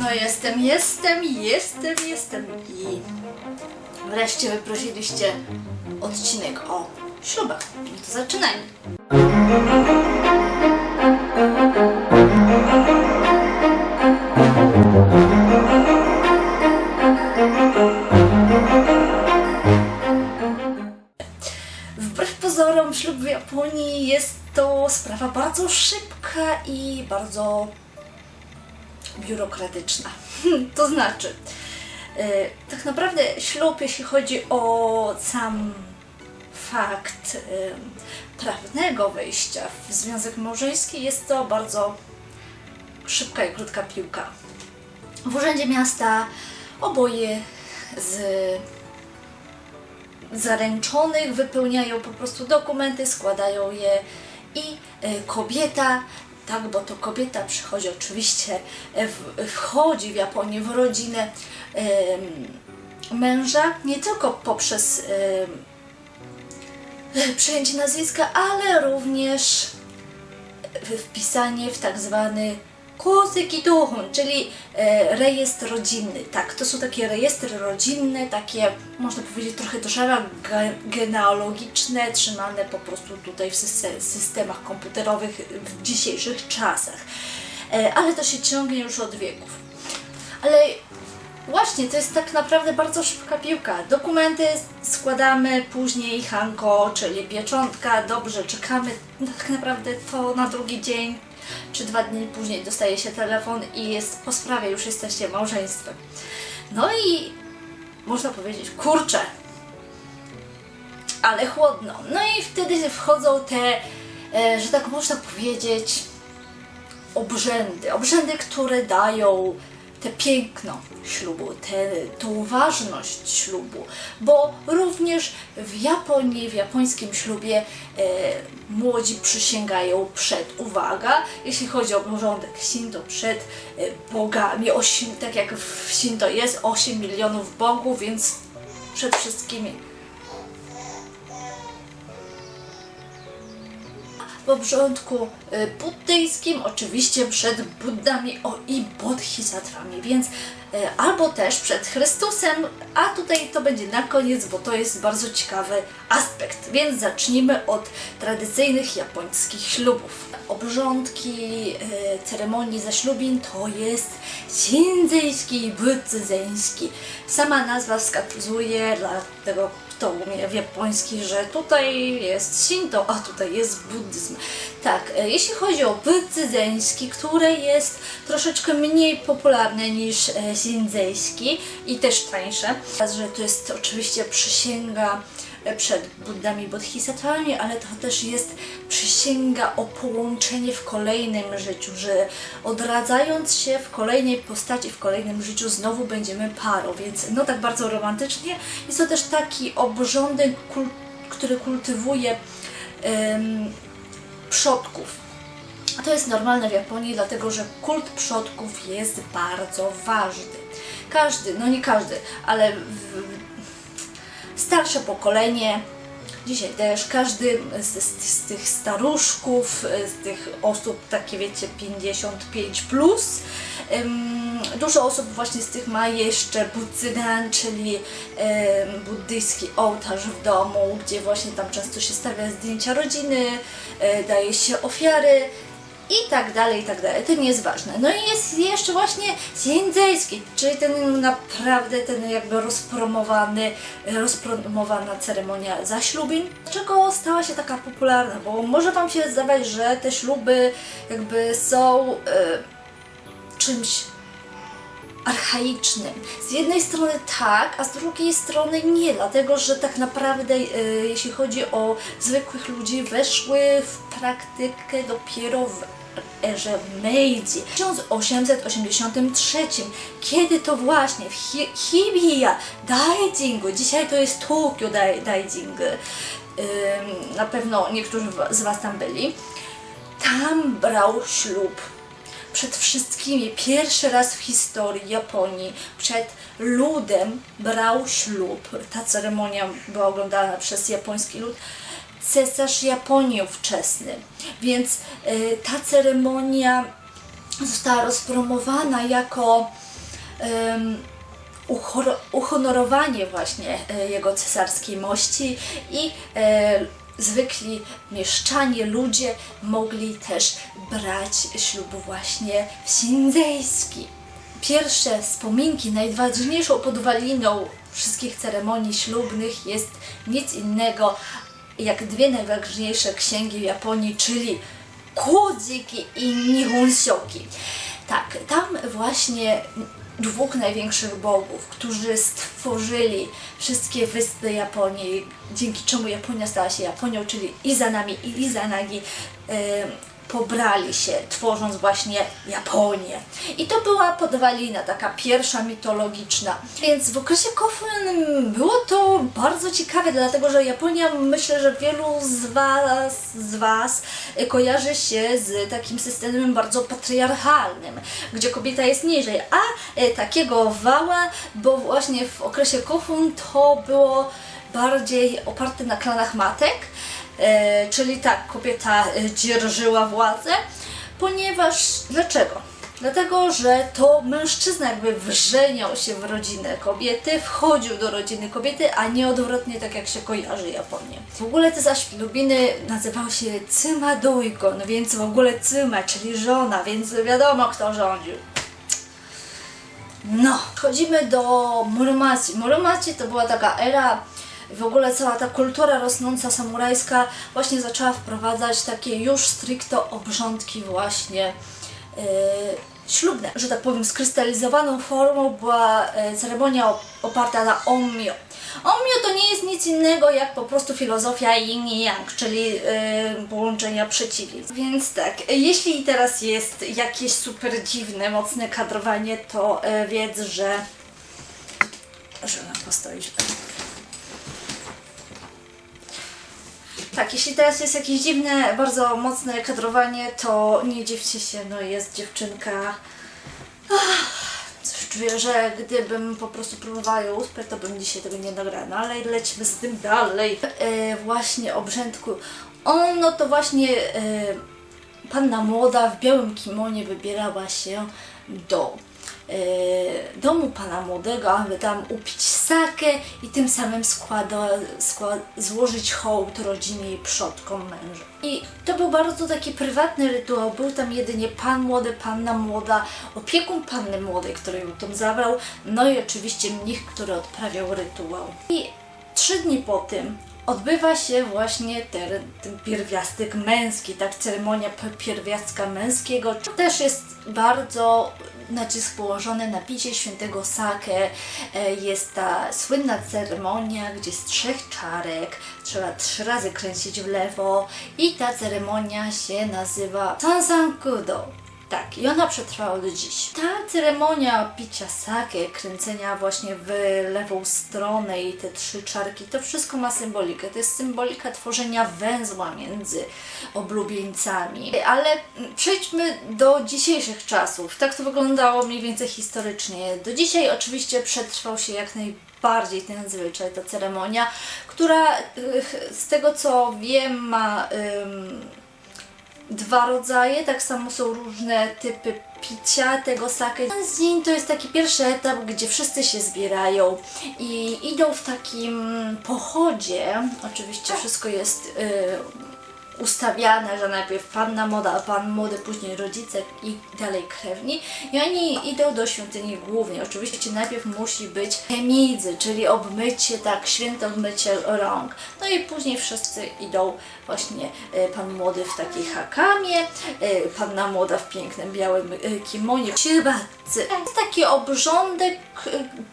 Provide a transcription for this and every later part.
No jestem, jestem, jestem, jestem i wreszcie wyprosiliście odcinek o ślubach. No to zaczynajmy. Wbrew pozorom ślub w Japonii jest to sprawa bardzo szybka i bardzo biurokratyczna. to znaczy, e, tak naprawdę ślub, jeśli chodzi o sam fakt e, prawnego wejścia w związek małżeński, jest to bardzo szybka i krótka piłka. W urzędzie miasta oboje z zaręczonych wypełniają po prostu dokumenty, składają je i e, kobieta, tak, bo to kobieta przychodzi oczywiście, e, w, wchodzi w Japonię w rodzinę męża, nie tylko poprzez em, przyjęcie nazwiska, ale również wpisanie w tak zwany Koseki Dohon, czyli e, rejestr rodzinny. Tak, to są takie rejestry rodzinne, takie można powiedzieć trochę drzewa ge- genealogiczne, trzymane po prostu tutaj w syste- systemach komputerowych w dzisiejszych czasach. E, ale to się ciągnie już od wieków. Ale Właśnie, to jest tak naprawdę bardzo szybka piłka. Dokumenty składamy, później hanko, czyli pieczątka, dobrze, czekamy tak naprawdę to na drugi dzień, czy dwa dni później dostaje się telefon i jest po sprawie, już jesteście małżeństwem. No i można powiedzieć, kurczę, ale chłodno. No i wtedy wchodzą te, e, że tak można powiedzieć, obrzędy. Obrzędy, które dają te piękno ślubu, te, tą ważność ślubu, bo również w Japonii, w japońskim ślubie e, młodzi przysięgają przed, uwaga, jeśli chodzi o porządek Shinto, przed e, bogami, osim, tak jak w Shinto jest 8 milionów bogów, więc przed wszystkimi w obrządku y, buddyjskim, oczywiście przed Buddami o, i Bodhisattvami, więc y, albo też przed Chrystusem, a tutaj to będzie na koniec, bo to jest bardzo ciekawy aspekt. Więc zacznijmy od tradycyjnych japońskich ślubów. Obrządki y, ceremonii zaślubin to jest shinzeński i. Sama nazwa wskazuje dla kto umie w japoński, że tutaj jest Shinto, a tutaj jest buddyzm. Tak, e, jeśli chodzi o budzyzeński, który jest troszeczkę mniej popularny niż e, shinzejski i też tańsze, że to jest oczywiście przysięga przed Buddami Bodhisattvami, ale to też jest przysięga o połączenie w kolejnym życiu, że odradzając się w kolejnej postaci, w kolejnym życiu znowu będziemy parą, więc no tak bardzo romantycznie. Jest to też taki obrządek, który kultywuje przodków. A to jest normalne w Japonii, dlatego że kult przodków jest bardzo ważny. Każdy, no nie każdy, ale w, starsze pokolenie, dzisiaj też, każdy z, z, z tych staruszków, z tych osób, takie wiecie, 55 plus, em, dużo osób właśnie z tych ma jeszcze Butsudan, czyli buddyjski ołtarz w domu, gdzie właśnie tam często się stawia zdjęcia rodziny, e, daje się ofiary i tak dalej, i tak dalej. To nie jest ważne. No i jest jeszcze właśnie shinzejski, czyli ten naprawdę ten jakby rozpromowany, rozpromowana ceremonia zaślubin. Dlaczego stała się taka popularna? Bo może Wam się zdawać, że te śluby jakby są e, czymś archaicznym. Z jednej strony tak, a z drugiej strony nie, dlatego że tak naprawdę e, jeśli chodzi o zwykłych ludzi, weszły w praktykę dopiero w erze Meiji. W 1883, kiedy to właśnie w Hi- Hibiya Daijingu, dzisiaj to jest Tokyo Dai- na pewno niektórzy z Was tam byli, tam brał ślub przed wszystkimi, pierwszy raz w historii Japonii, przed ludem brał ślub. Ta ceremonia była oglądana przez japoński lud. Cesarz Japonii ówczesny. Więc y, ta ceremonia została rozpromowana jako uhonorowanie właśnie e, jego cesarskiej mości i e, zwykli mieszczanie, ludzie mogli też brać ślub właśnie w Shinzeiski. Pierwsze wspominki, najważniejszą podwaliną wszystkich ceremonii ślubnych jest nic innego jak dwie najważniejsze księgi w Japonii, czyli Kojiki i Nihonshoki. Tak, tam właśnie dwóch największych bogów, którzy stworzyli wszystkie wyspy Japonii, dzięki czemu Japonia stała się Japonią, czyli Izanami i Izanagi, pobrali się, tworząc właśnie Japonię. I to była podwalina, taka pierwsza mitologiczna. Więc w okresie Kofun było to bardzo ciekawe, dlatego że Japonia, myślę, że wielu z Was, z was kojarzy się z takim systemem bardzo patriarchalnym, gdzie kobieta jest niżej, a e, takiego wała, bo właśnie w okresie Kofun to było bardziej oparte na klanach matek, czyli tak, kobieta e, dzierżyła władzę, ponieważ dlaczego? Dlatego, że to mężczyzna jakby wrzeniał się w rodzinę kobiety, wchodził do rodziny kobiety, a nie odwrotnie, tak jak się kojarzy Japonię. W ogóle te zaślubiny nazywały się Cyma no więc w ogóle Cyma, czyli żona, więc wiadomo kto rządził. No, chodzimy do Muromachi. Muromachi to była taka era, w ogóle cała ta kultura rosnąca samurajska właśnie zaczęła wprowadzać takie już stricto obrządki właśnie yy, ślubne. Że tak powiem, skrystalizowaną formą była e, ceremonia op- oparta na Onmyo. Onmyo to nie jest nic innego jak po prostu filozofia yin i yang, czyli yy, połączenia przeciwieństw. Więc tak, jeśli teraz jest jakieś super dziwne, mocne kadrowanie, to e, wiedz, że że ona postoi Tak, jeśli teraz jest jakieś dziwne, bardzo mocne kadrowanie, to nie dziwcie się, no jest dziewczynka. Ach, Coś czuję, że gdybym po prostu próbowała ją uspać, to bym dzisiaj tego nie nagrała. No ale lecimy z tym dalej. E, właśnie obrzędku. On, no to właśnie e, panna młoda w białym kimonie wybierała się do domu pana młodego, aby tam upić sakę i tym samym składa, skła, złożyć hołd rodzinie i przodkom męża. I to był bardzo taki prywatny rytuał. Był tam jedynie pan młody, panna młoda, opiekun panny młodej, który ją tam zabrał, no i oczywiście mnich, który odprawiał rytuał. I trzy dni po tym odbywa się właśnie ten, ten pierwiastek męski, tak ceremonia pierwiastka męskiego. Też jest bardzo nacisk położony na picie świętego sake. Jest ta słynna ceremonia, gdzie z trzech czarek trzeba trzy razy kręcić w lewo i ta ceremonia się nazywa Sansankudo. Tak, i ona przetrwała do dziś. Ta ceremonia picia sake, kręcenia właśnie w lewą stronę i te trzy czarki, to wszystko ma symbolikę. To jest symbolika tworzenia węzła między oblubieńcami. Ale przejdźmy do dzisiejszych czasów. Tak to wyglądało mniej więcej historycznie. Do dzisiaj oczywiście przetrwał się jak najbardziej ten zwyczaj, ta ceremonia, która y, z tego co wiem ma... dwa rodzaje, tak samo są różne typy picia tego sake. Dzień to jest taki pierwszy etap, gdzie wszyscy się zbierają i idą w takim pochodzie. Oczywiście wszystko jest y, ustawiane, że najpierw panna moda, pan młody, później rodzice i dalej krewni. I oni idą do świątyni głównej. Oczywiście najpierw musi być chemidzy, czyli obmycie, tak, święte obmycie rąk. No i później wszyscy idą właśnie e, pan młody w takiej hakamie, e, panna młoda w pięknym białym e, kimonie. Jest taki obrządek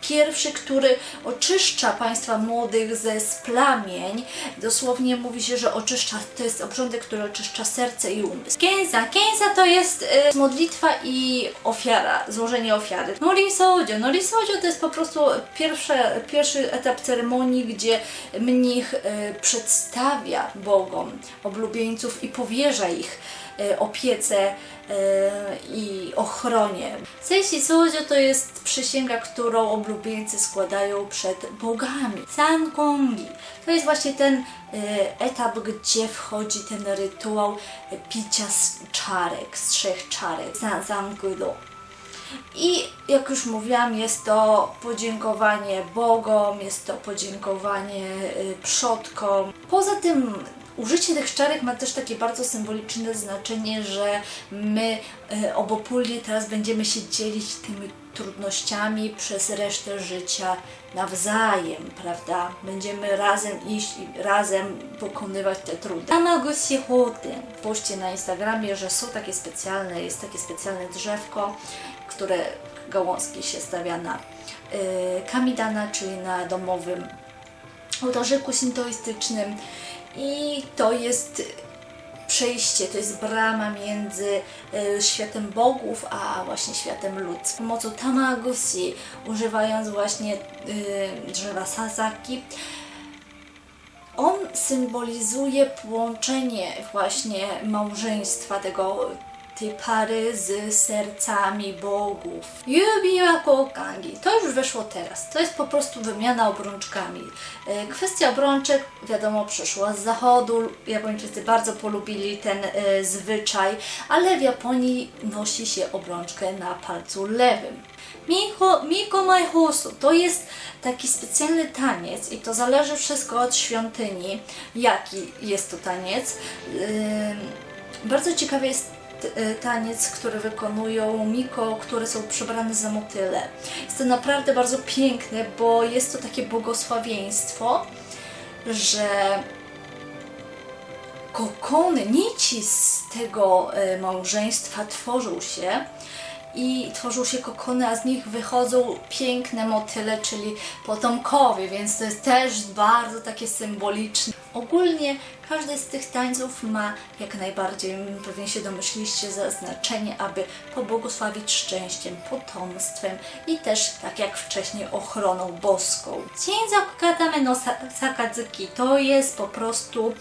pierwszy, który oczyszcza państwa młodych ze splamień. Dosłownie mówi się, że oczyszcza, to jest obrządek, który oczyszcza serce i umysł. Kenza. Kenza to jest e, modlitwa i ofiara, złożenie ofiary. Nori Sojo. Nori Sojo to jest po prostu pierwsze, pierwszy etap ceremonii, gdzie mnich e, przedstawia Bogom oblubieńców i powierza ich opiece e, i ochronie. Seishi Sojo to jest przysięga, którą oblubieńcy składają przed bogami. Sankongi to jest właśnie ten e, etap, gdzie wchodzi ten rytuał e, picia z czarek, z trzech czarek. Sankudo. I jak już mówiłam, jest to podziękowanie Bogom, jest to podziękowanie przodkom. Poza tym użycie tych czarek ma też takie bardzo symboliczne znaczenie, że my y, obopólnie teraz będziemy się dzielić tymi trudnościami przez resztę życia nawzajem, prawda? Będziemy razem iść i razem pokonywać te trudy. Tamaguchi Hoten. Poście na Instagramie, że są takie specjalne, jest takie specjalne drzewko, które gałązki się stawia na y, kamidana, czyli na domowym ołtarzyku sintoistycznym i to jest przejście, to jest brama między y, światem bogów, a właśnie światem ludzkim. Z pomocą tamaguchi, używając właśnie y, drzewa sasaki, on symbolizuje połączenie właśnie małżeństwa tego tej pary z sercami bogów. Yubiwa kokangi. To już weszło teraz. To jest po prostu wymiana obrączkami. E, Kwestia obrączek, wiadomo, przyszła z zachodu. Japończycy bardzo polubili ten e, zwyczaj, ale w Japonii nosi się obrączkę na palcu lewym. Miko, Miko Maihosu to jest taki specjalny taniec i to zależy wszystko od świątyni, jaki jest to taniec. Ym, bardzo ciekawy jest taniec, który wykonują Miko, które są przebrane za motyle. Jest to naprawdę bardzo piękne, bo jest to takie błogosławieństwo, że kokony, nici z tego e, małżeństwa tworzą się i tworzą się kokony, a z nich wychodzą piękne motyle, czyli potomkowie, więc to jest też bardzo takie symboliczne. Ogólnie każdy z tych tańców ma jak najbardziej, pewnie się domyśliście, zaznaczenie, aby pobłogosławić szczęściem, potomstwem i też, tak jak wcześniej, ochroną boską. Ciężak katame no sa- sakazuki to jest po prostu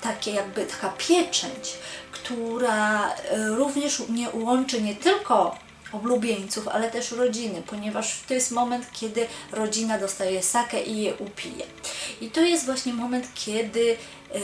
takie jakby taka pieczęć, która e, również nie łączy nie tylko oblubieńców, ale też rodziny, ponieważ to jest moment, kiedy rodzina dostaje sakę i je upije. I to jest właśnie moment, kiedy e,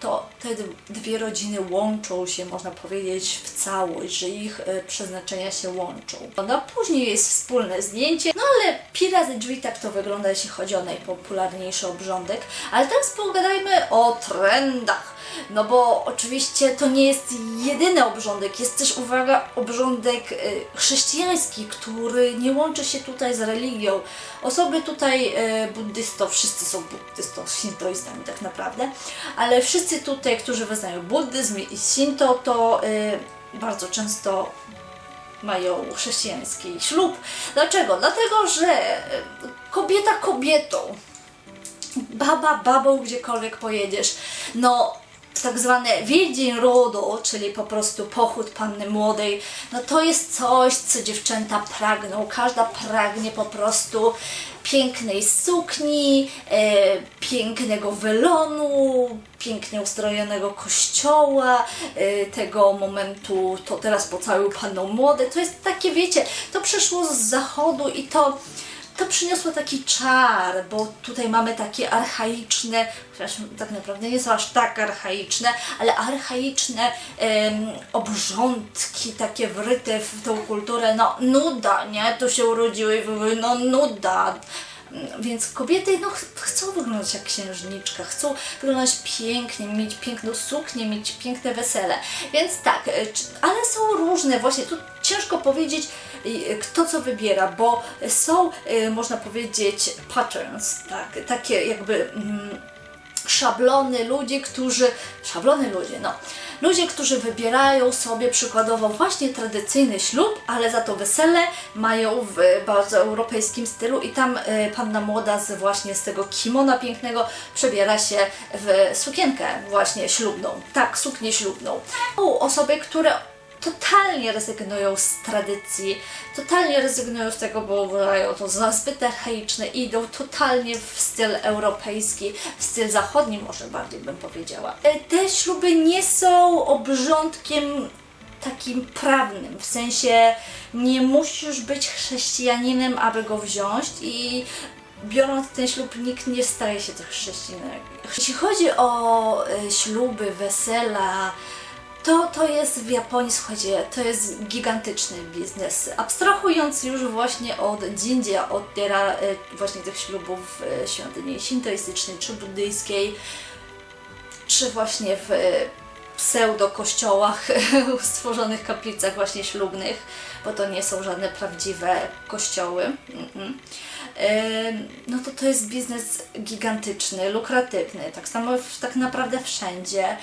to te dwie rodziny łączą się, można powiedzieć, w całość, że ich e, przeznaczenia się łączą. No później jest wspólne zdjęcie, no ale pi razy drzwi tak to wygląda, jeśli chodzi o najpopularniejszy obrządek. Ale teraz pogadajmy o trendach. No bo oczywiście to nie jest jedyny obrządek, jest też, uwaga, obrządek y, chrześcijański, który nie łączy się tutaj z religią. Osoby tutaj y, buddystów, wszyscy są buddystą, shintoistami tak naprawdę, ale wszyscy tutaj, którzy wyznają buddyzm i shinto, to y, bardzo często mają chrześcijański ślub. Dlaczego? Dlatego, że kobieta kobietą, baba babą, gdziekolwiek pojedziesz, no tak zwane wiedzień rodu, czyli po prostu pochód panny młodej, no to jest coś, co dziewczęta pragną. Każda pragnie po prostu pięknej sukni, e, pięknego welonu, pięknie ustrojonego kościoła, e, tego momentu, to teraz pocałują panną młode. To jest takie, wiecie, to przyszło z zachodu i to to przyniosło taki czar, bo tutaj mamy takie archaiczne, chociaż tak naprawdę nie są aż tak archaiczne, ale archaiczne em, obrządki, takie wryte w tą kulturę, no nuda, nie? Tu się urodziły no nuda. Więc kobiety no, ch- chcą wyglądać jak księżniczka, chcą wyglądać pięknie, mieć piękną suknię, mieć piękne wesele. Więc tak, czy- ale są różne, właśnie tu ciężko powiedzieć, y, kto co wybiera, bo są, y, można powiedzieć, patterns, tak, takie jakby. Mm, szablony ludzi, którzy, szablony ludzie, no, ludzie, którzy wybierają sobie przykładowo właśnie tradycyjny ślub, ale za to wesele mają w bardzo europejskim stylu i tam y, panna młoda z właśnie z tego kimona pięknego przebiera się w sukienkę właśnie ślubną, tak, suknię ślubną. Osoby, które totalnie rezygnują z tradycji, totalnie rezygnują z tego, bo uważają to za zbyt archaiczne i idą totalnie w styl europejski, w styl zachodni może bardziej bym powiedziała. E, Te śluby nie są obrządkiem takim prawnym, w sensie nie musisz być chrześcijaninem, aby go wziąć i biorąc ten ślub nikt nie staje się też chrześcijaninem. Jeśli chodzi o e, śluby, wesela, To, to jest w Japonii, słuchajcie, to jest gigantyczny biznes. Abstrahując już właśnie od Jinja, od tera, e, właśnie tych ślubów e, świątyni shintoistycznej czy buddyjskiej, czy właśnie w e, pseudo-kościołach stworzonych kaplicach właśnie ślubnych, bo to nie są żadne prawdziwe kościoły. Mm-mm. Ym, No to to jest biznes gigantyczny, lukratywny, tak samo tak naprawdę wszędzie.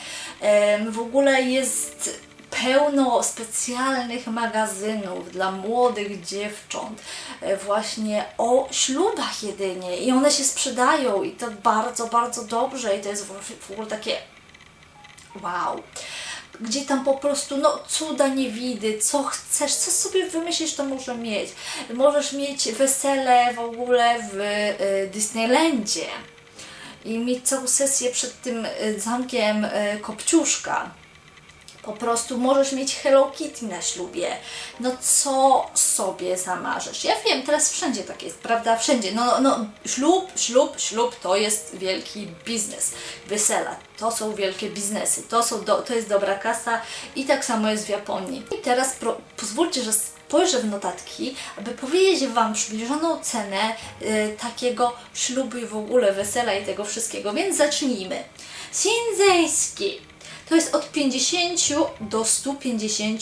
W ogóle jest pełno specjalnych magazynów dla młodych dziewcząt e, właśnie o ślubach jedynie i one się sprzedają i to bardzo, bardzo dobrze i to jest w ogóle takie wow. Gdzie tam po prostu, no, cuda nie widy, co chcesz, co sobie wymyślisz, to może mieć. Możesz mieć wesele w ogóle w y, Disneylandzie i mieć całą sesję przed tym y, zamkiem y, Kopciuszka. Po prostu możesz mieć Hello Kitty na ślubie. No co sobie zamarzysz? Ja wiem, teraz wszędzie tak jest, prawda? Wszędzie. No, no, no ślub, ślub, ślub to jest wielki biznes. Wesela to są wielkie biznesy. To, są do, to jest dobra kasa i tak samo jest w Japonii. I teraz pro, pozwólcie, że spojrzę w notatki, aby powiedzieć Wam przybliżoną cenę y, takiego ślubu i w ogóle wesela i tego wszystkiego. Więc zacznijmy. Shinzeiski to jest od 50 do 150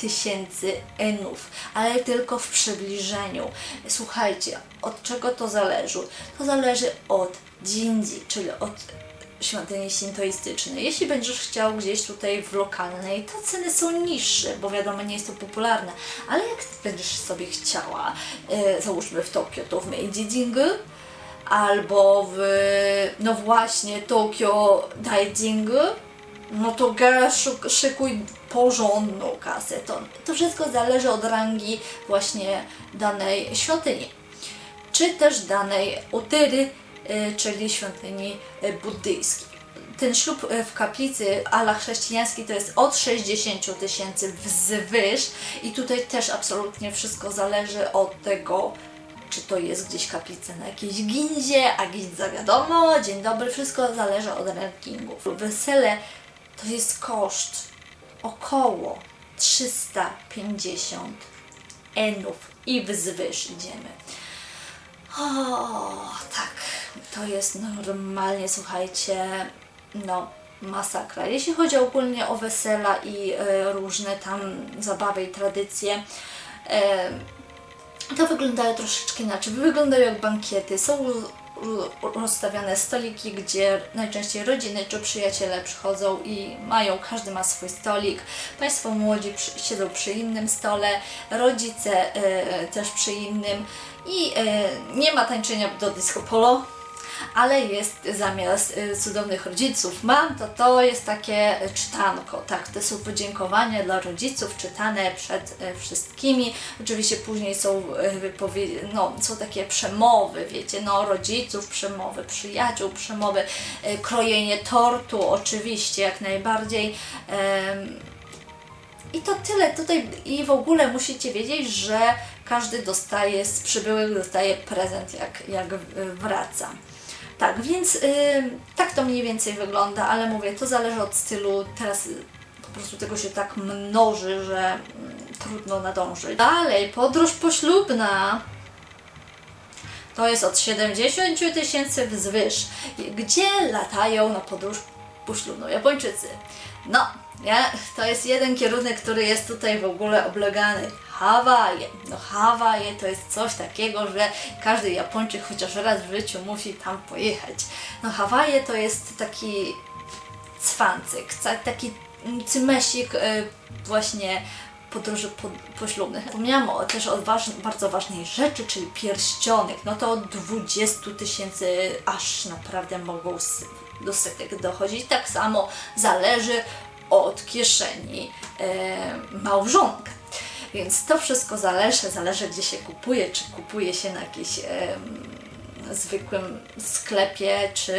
tysięcy enów, ale tylko w przybliżeniu. Słuchajcie, od czego to zależy? To zależy od Jinji, czyli od świątyni shintoistycznej. Jeśli będziesz chciał gdzieś tutaj w lokalnej, to ceny są niższe, bo wiadomo, nie jest to popularne. Ale jak będziesz sobie chciała, e, załóżmy w Tokio, to w Meiji-jingu, albo w, no właśnie, Tokio Daijingu, no to szuk- szykuj porządną kasę. To, to wszystko zależy od rangi właśnie danej świątyni. Czy też danej utyry, y, czyli świątyni y, buddyjskiej. Ten ślub y, w kaplicy ala chrześcijańskiej to jest od 60 tysięcy wzwyż i tutaj też absolutnie wszystko zależy od tego, czy to jest gdzieś kaplica na jakiejś gindzie, a gindza wiadomo, dzień dobry, wszystko zależy od rankingu. Wesele to jest koszt około 350 enów i wzwyż idziemy. O, tak, to jest normalnie, słuchajcie, no masakra. Jeśli chodzi ogólnie o wesela i e, różne tam zabawy i tradycje, e, to wyglądają troszeczkę inaczej. Wyglądają jak bankiety. Są rozstawiane stoliki, gdzie najczęściej rodziny czy przyjaciele przychodzą i mają, każdy ma swój stolik. Państwo młodzi przy, siedzą przy innym stole, rodzice e, też przy innym i e, nie ma tańczenia do disco polo, ale jest zamiast y, cudownych rodziców. Mam, to to jest takie czytanko, tak, to są podziękowania dla rodziców czytane przed y, wszystkimi, oczywiście później są y, wypowiedzi, no, są takie przemowy, wiecie, no, rodziców przemowy, przyjaciół przemowy, krojenie tortu, oczywiście, jak najbardziej, i to tyle. Tutaj i w ogóle musicie wiedzieć, że każdy dostaje z przybyłych dostaje prezent jak, jak wraca. Tak, więc y, tak to mniej więcej wygląda, ale mówię, to zależy od stylu. Teraz y, po prostu tego się tak mnoży, że mm, trudno nadążyć. Dalej, podróż poślubna. To jest od 70 tysięcy wzwyż. Gdzie latają na podróż poślubną Japończycy? No, ja, to jest jeden kierunek, który jest tutaj w ogóle oblegany. Hawaje. No Hawaje to jest coś takiego, że każdy Japończyk chociaż raz w życiu musi tam pojechać. No Hawaje to jest taki cwancyk, taki cymesik y, właśnie podróży po, poślubnych. Wspomniałam też o waż, bardzo ważnej rzeczy, czyli pierścionek. No to od 20 tysięcy aż naprawdę mogą do setek dochodzić. Tak samo zależy od kieszeni e, małżonka. Więc to wszystko zależy, zależy gdzie się kupuje, czy kupuje się na jakiejś zwykłym sklepie, czy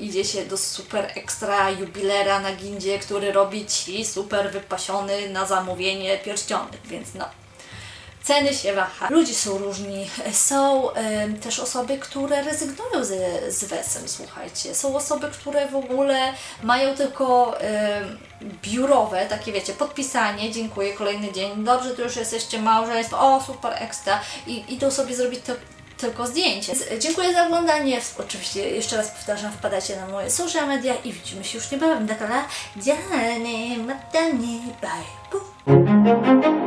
idzie się do super ekstra jubilera na gindzie, który robi Ci super wypasiony na zamówienie pierścionek, więc no. Ceny się waha. Ludzie są różni. Są też osoby, które rezygnują z, z wesel, słuchajcie. Są osoby, które w ogóle mają tylko biurowe, takie wiecie, podpisanie, dziękuję, kolejny dzień, dobrze, to już jesteście małżeństwo, o super, ekstra i idą sobie zrobić to tylko zdjęcie. Dziękuję za oglądanie. Oczywiście jeszcze raz powtarzam, wpadajcie na moje social media i widzimy się już niebawem. Dziany, matani, bye. Pu.